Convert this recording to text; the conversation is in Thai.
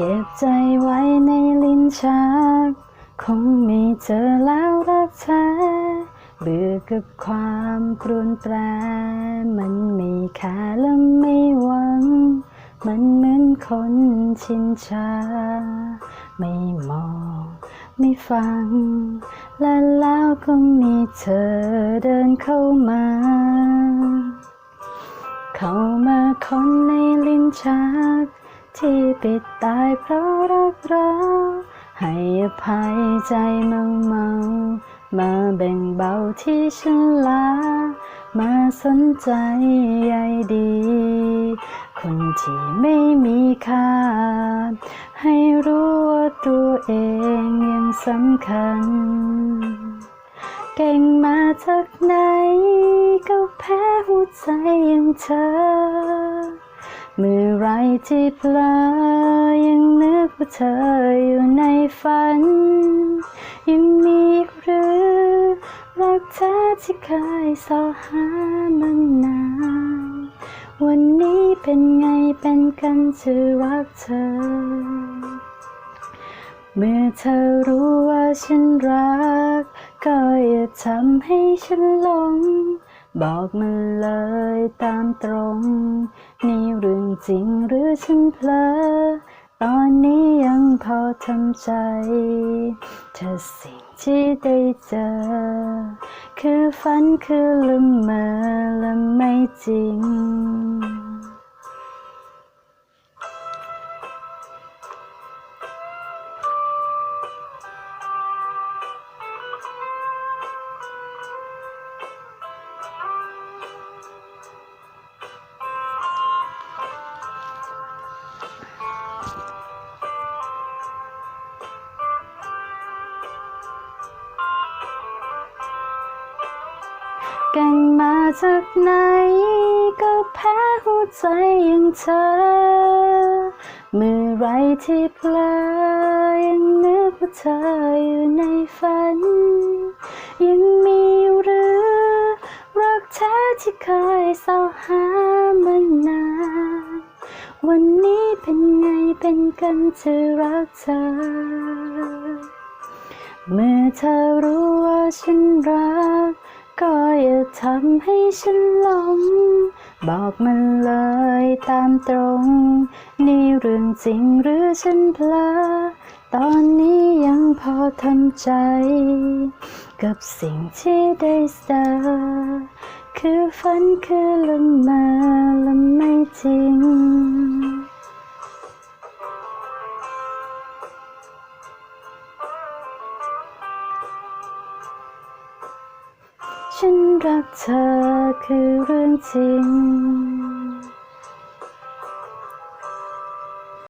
เก็บใจไว้ในลิ้นชัก คงมีเจอแล้วรักแท้เบื่อกับความกรุนแปรมันไม่ค่าและไม่หวัง มันเหมือนคนชินชา ไม่มอง ไม่ฟัง และแล้วก็มีเธอเดินเข้ามา เข้ามาคนในลิ้นชัก ที่ปิดตายเพราะรักเราให้อภัยใจเมาเมามาแบ่งเบาที่ฉันลา มาสนใจใยดี คนที่ไม่มีค่า ให้รู้ว่าตัวเองยังสำคัญ เก่งมาจากไหน ก็แพ้หัวใจอย่างเธอ เมื่อไรที่เพลอยังนึกว่าเธออยู่ในฝัน ยังมีหรือรักเธอที่เคยสอหามันนาน วันนี้เป็นไงเป็นกันจะรักเธอ เมื่อเธอรู้ว่าฉันรัก ก็อย่าทำให้ฉันหลง บอกมันเลยตามตรง นี่เรื่องจริงหรือฉันเพลอตอนนี้ยังพอทำใจ เธอสิ่งที่ได้เจอ คือฝันคือละเมอและไม่จริง ก่งมาจากไหน ก็แพ้หัวใจอย่างเธอ เมื่อไรที่เพลอยังนึกว่าเธออยู่ในฝัน ยังมีหรือรักแท้ที่เคยเศร้าหามันนาน วันนี้เป็นไงเป็นกันจะรักเธอ เมื่อเธอรู้ว่าฉันรัก ก็อย่าทำให้ฉันหลง บอกมันเลยตามตรง นี่เรื่องจริงหรือฉันเพลอตอนนี้ยังพอทำใจ กับสิ่งที่ได้เจอคือฝันคือละมอและไม่จริง ฉันรักเธอคือเรื่องจริง